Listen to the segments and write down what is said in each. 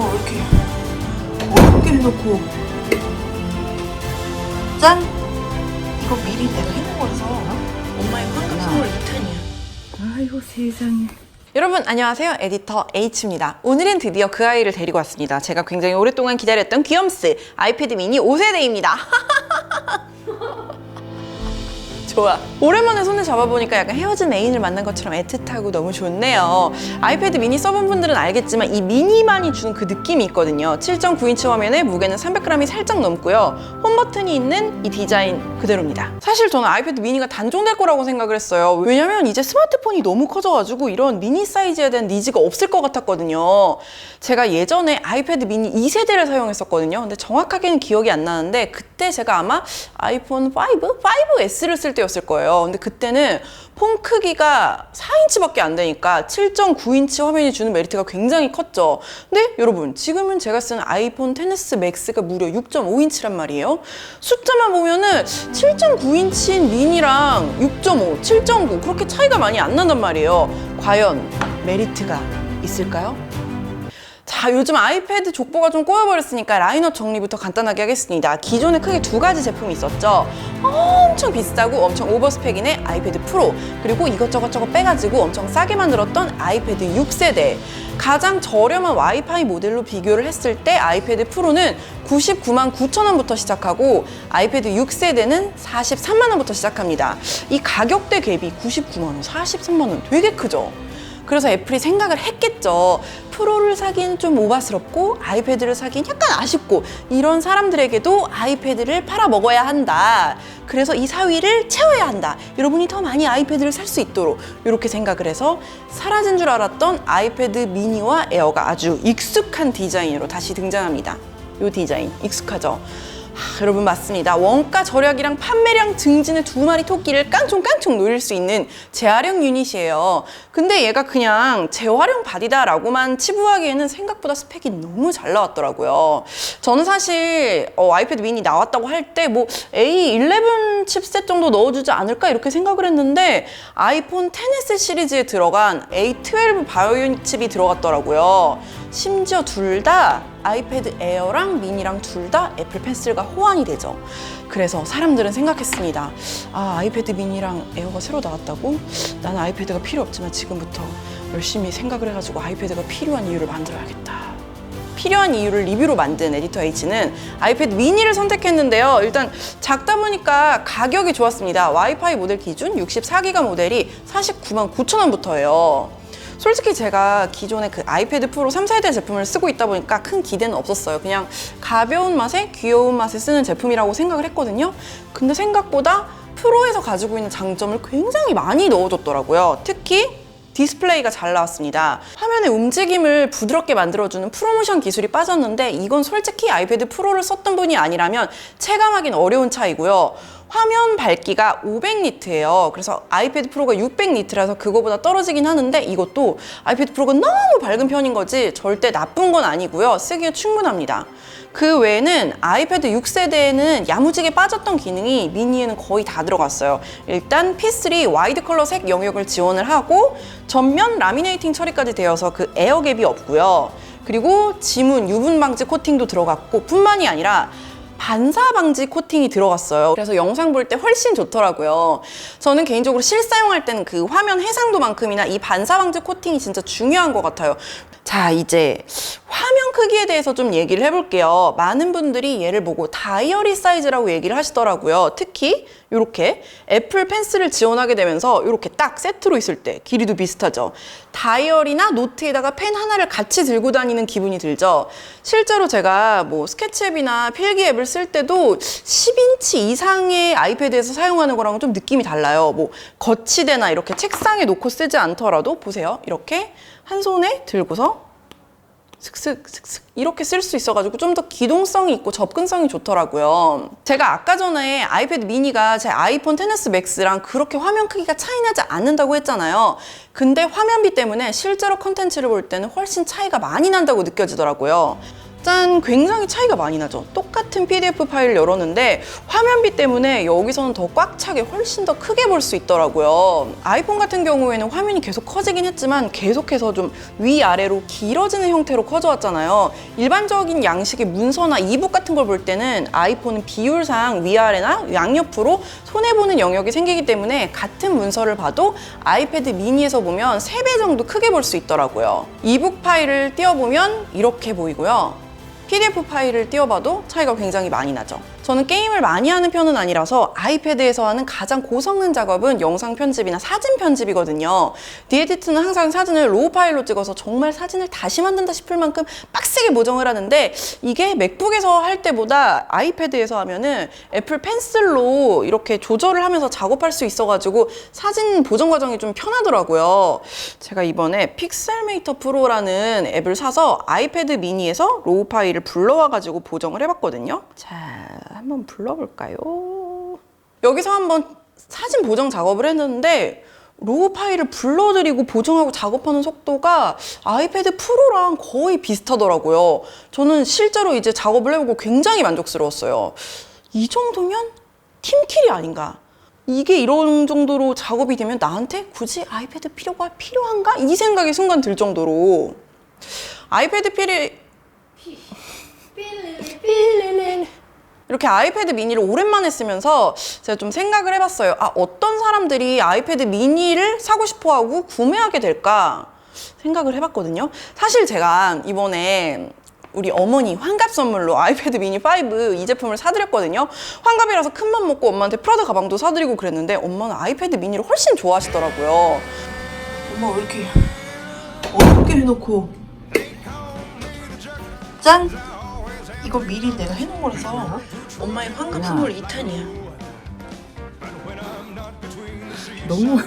뭐 이렇게 어렵게 해놓고. 짠! 이거 미리 내가 해놓은 거라서 엄마의 황금 선물 2탄이야. 아이고 세상에. 여러분 안녕하세요. 에디터 H입니다. 오늘은 드디어 그 아이를 데리고 왔습니다. 제가 굉장히 오랫동안 기다렸던 귀염스 아이패드 미니 5세대입니다 좋아. 오랜만에 손을 잡아보니까 약간 헤어진 애인을 만난 것처럼 애틋하고 너무 좋네요. 아이패드 미니 써본 분들은 알겠지만 이 미니만이 주는 그 느낌이 있거든요. 7.9인치 화면에 무게는 300g이 살짝 넘고요. 홈 버튼이 있는 이 디자인 그대로입니다. 사실 저는 아이패드 미니가 단종될 거라고 생각을 했어요. 왜냐면 이제 스마트폰이 너무 커져가지고 이런 미니 사이즈에 대한 니즈가 없을 것 같았거든요. 제가 예전에 아이패드 미니 2세대를 사용했었거든요. 근데 정확하게는 기억이 안 나는데 그때 제가 아마 아이폰 5? 5S를 쓸 때 였을 거예요 근데 그때는 폰 크기가 4인치밖에 안 되니까 7.9인치 화면이 주는 메리트가 굉장히 컸죠. 근데 여러분 지금은 제가 쓰는 아이폰 XS 맥스가 무려 6.5인치란 말이에요. 숫자만 보면은 7.9인치인 미니랑 6.5, 7.9 그렇게 차이가 많이 안 난단 말이에요. 과연 메리트가 있을까요? 자, 요즘 아이패드 족보가 좀 꼬여버렸으니까 라인업 정리부터 간단하게 하겠습니다. 기존에 크게 두 가지 제품이 있었죠. 엄청 비싸고 엄청 오버스펙인의 아이패드 프로, 그리고 이것저것 저것 빼가지고 엄청 싸게 만들었던 아이패드 6세대. 가장 저렴한 와이파이 모델로 비교를 했을 때 아이패드 프로는 99만 9천 원부터 시작하고 아이패드 6세대는 43만 원부터 시작합니다. 이 가격대 대비 99만 원, 43만 원 되게 크죠? 그래서 애플이 생각을 했겠죠. 프로를 사긴 좀 오바스럽고 아이패드를 사긴 약간 아쉽고 이런 사람들에게도 아이패드를 팔아 먹어야 한다. 그래서 이 사위를 채워야 한다. 여러분이 더 많이 아이패드를 살 수 있도록 이렇게 생각을 해서 사라진 줄 알았던 아이패드 미니와 에어가 아주 익숙한 디자인으로 다시 등장합니다. 이 디자인 익숙하죠? 하, 여러분 맞습니다. 원가 절약이랑 판매량 증진의 두 마리 토끼를 깡총깡총 노릴 수 있는 재활용 유닛이에요. 근데 얘가 그냥 재활용 바디다라고만 치부하기에는 생각보다 스펙이 너무 잘 나왔더라고요. 저는 사실 어, 아이패드 미니 나왔다고 할 때 뭐 A11 칩셋 정도 넣어주지 않을까 이렇게 생각을 했는데 아이폰 XS 시리즈에 들어간 A12 바이오 유닛 칩이 들어갔더라고요. 심지어 둘 다 아이패드 에어랑 미니랑 둘 다 애플 펜슬과 호환이 되죠. 그래서 사람들은 생각했습니다. 아, 아이패드 미니랑 에어가 새로 나왔다고? 나는 아이패드가 필요 없지만 지금부터 열심히 생각을 해가지고 아이패드가 필요한 이유를 만들어야겠다. 필요한 이유를 리뷰로 만든 에디터 H는 아이패드 미니를 선택했는데요. 일단 작다 보니까 가격이 좋았습니다. 와이파이 모델 기준 64기가 모델이 49만 9천 원부터예요. 솔직히 제가 기존에 그 아이패드 프로 3세대 제품을 쓰고 있다 보니까 큰 기대는 없었어요. 그냥 가벼운 맛에 귀여운 맛에 쓰는 제품이라고 생각을 했거든요. 근데 생각보다 프로에서 가지고 있는 장점을 굉장히 많이 넣어줬더라고요. 특히 디스플레이가 잘 나왔습니다. 화면의 움직임을 부드럽게 만들어주는 프로모션 기술이 빠졌는데 이건 솔직히 아이패드 프로를 썼던 분이 아니라면 체감하기는 어려운 차이고요. 화면 밝기가 500니트예요. 그래서 아이패드 프로가 600니트라서 그거보다 떨어지긴 하는데 이것도 아이패드 프로가 너무 밝은 편인 거지 절대 나쁜 건 아니고요. 쓰기에 충분합니다. 그 외에는 아이패드 6세대에는 야무지게 빠졌던 기능이 미니에는 거의 다 들어갔어요. 일단 P3 와이드 컬러 색 영역을 지원을 하고 전면 라미네이팅 처리까지 되어서 그 에어갭이 없고요. 그리고 지문 유분 방지 코팅도 들어갔고 뿐만이 아니라 반사 방지 코팅이 들어갔어요. 그래서 영상 볼 때 훨씬 좋더라고요. 저는 개인적으로 실사용할 때는 그 화면 해상도만큼이나 이 반사 방지 코팅이 진짜 중요한 것 같아요. 자, 이제 화면 크기에 대해서 좀 얘기를 해볼게요. 많은 분들이 얘를 보고 다이어리 사이즈라고 얘기를 하시더라고요. 특히 이렇게 애플 펜슬을 지원하게 되면서 이렇게 딱 세트로 있을 때 길이도 비슷하죠. 다이어리나 노트에다가 펜 하나를 같이 들고 다니는 기분이 들죠. 실제로 제가 뭐 스케치 앱이나 필기 앱을 쓸 때도 10인치 이상의 아이패드에서 사용하는 거랑은 좀 느낌이 달라요. 뭐 거치대나 이렇게 책상에 놓고 쓰지 않더라도 보세요. 이렇게 한 손에 들고서 슥슥 슥슥 이렇게 쓸 수 있어가지고 좀 더 기동성이 있고 접근성이 좋더라고요. 제가 아까 전에 아이패드 미니가 제 아이폰 XS 맥스랑 그렇게 화면 크기가 차이나지 않는다고 했잖아요. 근데 화면비 때문에 실제로 컨텐츠를 볼 때는 훨씬 차이가 많이 난다고 느껴지더라고요. 짠! 굉장히 차이가 많이 나죠. 똑같은 PDF 파일을 열었는데 화면비 때문에 여기서는 더 꽉 차게 훨씬 더 크게 볼 수 있더라고요. 아이폰 같은 경우에는 화면이 계속 커지긴 했지만 계속해서 좀 위아래로 길어지는 형태로 커져왔잖아요. 일반적인 양식의 문서나 이북 같은 걸 볼 때는 아이폰은 비율상 위아래나 양옆으로 손해보는 영역이 생기기 때문에 같은 문서를 봐도 아이패드 미니에서 보면 3배 정도 크게 볼 수 있더라고요. 이북 파일을 띄워보면 이렇게 보이고요. PDF 파일을 띄워봐도 차이가 굉장히 많이 나죠. 저는 게임을 많이 하는 편은 아니라서 아이패드에서 하는 가장 고성능 작업은 영상 편집이나 사진 편집이거든요. 디에디트는 항상 사진을 로우 파일로 찍어서 정말 사진을 다시 만든다 싶을 만큼 빡세게 보정을 하는데 이게 맥북에서 할 때보다 아이패드에서 하면은 애플 펜슬로 이렇게 조절을 하면서 작업할 수 있어가지고 사진 보정 과정이 좀 편하더라고요. 제가 이번에 픽셀메이터 프로라는 앱을 사서 아이패드 미니에서 로우 파일을 불러와가지고 보정을 해봤거든요. 자, 한번 불러볼까요? 여기서 한번 사진 보정 작업을 했는데 로우 파일을 불러들이고 보정하고 작업하는 속도가 아이패드 프로랑 거의 비슷하더라고요. 저는 실제로 이제 작업을 해보고 굉장히 만족스러웠어요. 이 정도면 팀킬이 아닌가. 이게 이런 정도로 작업이 되면 나한테 굳이 아이패드 필요가 필요한가? 이 생각이 순간 들 정도로 아이패드 필이 이렇게 아이패드 미니를 오랜만에 쓰면서 제가 좀 생각을 해봤어요. 아, 어떤 사람들이 아이패드 미니를 사고 싶어 하고 구매하게 될까 생각을 해봤거든요. 사실 제가 이번에 우리 어머니 환갑 선물로 아이패드 미니 5 이 제품을 사드렸거든요. 환갑이라서 큰 맘 먹고 엄마한테 프라다 가방도 사드리고 그랬는데 엄마는 아이패드 미니를 훨씬 좋아하시더라고요. 엄마 왜 이렇게 어렵게 해놓고 짠! 이거 미리 내가 해놓은 거라서 엄마의 환갑 선물 2탄이야. 너무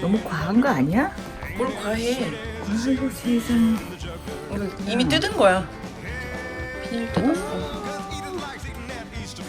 너무 과한 거 아니야? 뭘 과해. 아이고 이거 이미 뜯은 거야. 비닐 뜯었어.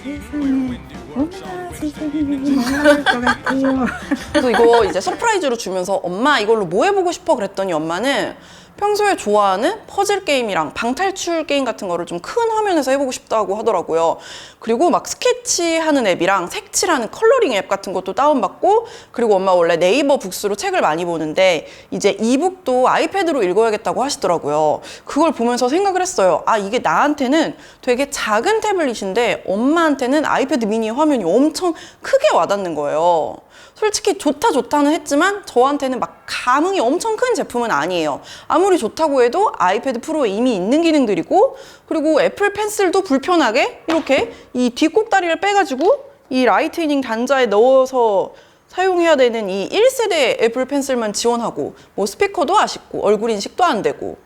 세상에 어머나 세상에. 말할 것 같아요. 그래서 이거 이제 서프라이즈로 주면서 엄마 이걸로 뭐 해보고 싶어 그랬더니 엄마는 평소에 좋아하는 퍼즐 게임이랑 방탈출 게임 같은 거를 좀 큰 화면에서 해보고 싶다고 하더라고요. 그리고 막 스케치하는 앱이랑 색칠하는 컬러링 앱 같은 것도 다운받고 그리고 엄마 원래 네이버 북스로 책을 많이 보는데 이제 이북도 아이패드로 읽어야겠다고 하시더라고요. 그걸 보면서 생각을 했어요. 아 이게 나한테는 되게 작은 태블릿인데 엄마한테는 아이패드 미니 화면이 엄청 크게 와닿는 거예요. 솔직히 좋다 좋다는 했지만 저한테는 막 감흥이 엄청 큰 제품은 아니에요. 아무리 좋다고 해도 아이패드 프로에 이미 있는 기능들이고 그리고 애플 펜슬도 불편하게 이렇게 이 뒷꼭다리를 빼가지고 이 라이트닝 단자에 넣어서 사용해야 되는 이 1세대 애플 펜슬만 지원하고 뭐 스피커도 아쉽고 얼굴 인식도 안 되고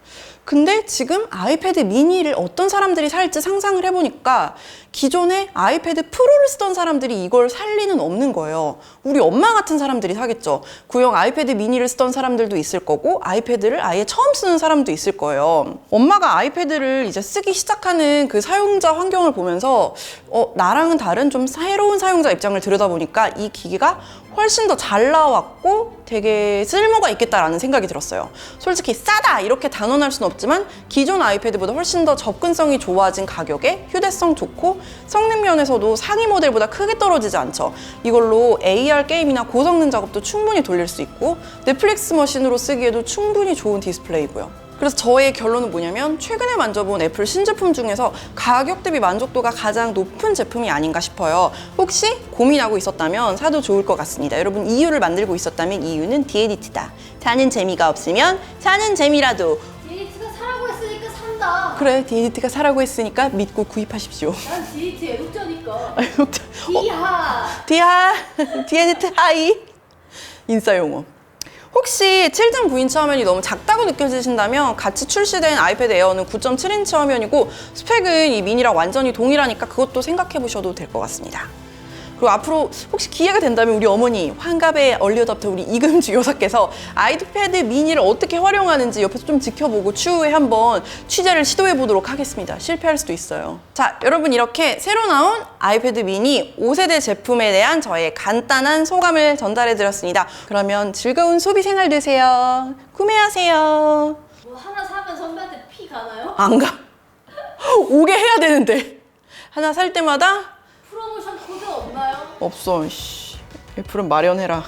근데 지금 아이패드 미니를 어떤 사람들이 살지 상상을 해보니까 기존에 아이패드 프로를 쓰던 사람들이 이걸 살 리는 없는 거예요. 우리 엄마 같은 사람들이 사겠죠. 구형 아이패드 미니를 쓰던 사람들도 있을 거고 아이패드를 아예 처음 쓰는 사람도 있을 거예요. 엄마가 아이패드를 이제 쓰기 시작하는 그 사용자 환경을 보면서 어, 나랑은 다른 좀 새로운 사용자 입장을 들여다보니까 이 기기가 훨씬 더 잘 나왔고 되게 쓸모가 있겠다라는 생각이 들었어요. 솔직히 싸다 이렇게 단언할 수는 없지만 기존 아이패드보다 훨씬 더 접근성이 좋아진 가격에 휴대성 좋고 성능 면에서도 상위 모델보다 크게 떨어지지 않죠. 이걸로 AR 게임이나 고성능 작업도 충분히 돌릴 수 있고 넷플릭스 머신으로 쓰기에도 충분히 좋은 디스플레이고요. 그래서 저의 결론은 뭐냐면 최근에 만져본 애플 신제품 중에서 가격 대비 만족도가 가장 높은 제품이 아닌가 싶어요. 혹시 고민하고 있었다면 사도 좋을 것 같습니다. 여러분 이유를 만들고 있었다면 이유는 디에디트다. 사는 재미가 없으면 사는 재미라도 디에이트가 사라고 했으니까 산다. 그래 디에디트가 사라고 했으니까 믿고 구입하십시오. 난 디에이트 애독자니까. 아이고, 어, 디하. 디아 디에디트 하이 인싸 용어. 혹시 7.9인치 화면이 너무 작다고 느껴지신다면 같이 출시된 아이패드 에어는 9.7인치 화면이고 스펙은 이 미니랑 완전히 동일하니까 그것도 생각해 보셔도 될 것 같습니다. 그리고 앞으로 혹시 기회가 된다면 우리 어머니 환갑의 얼리어답터 우리 이금주 여사께서 아이패드 미니를 어떻게 활용하는지 옆에서 좀 지켜보고 추후에 한번 취재를 시도해 보도록 하겠습니다. 실패할 수도 있어요. 자, 여러분 이렇게 새로 나온 아이패드 미니 5세대 제품에 대한 저의 간단한 소감을 전달해 드렸습니다. 그러면 즐거운 소비 생활 되세요. 구매하세요. 뭐 하나 사면 선배한테 피 가나요? 안 가. 오게 해야 되는데 하나 살 때마다 없어. 씨. 애플은 마련해라.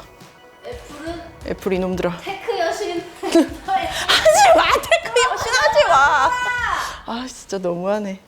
애플은 애플 이놈들아. 테크 여신. 하지 마, 테크 여신 하지 마. 아 진짜 너무하네.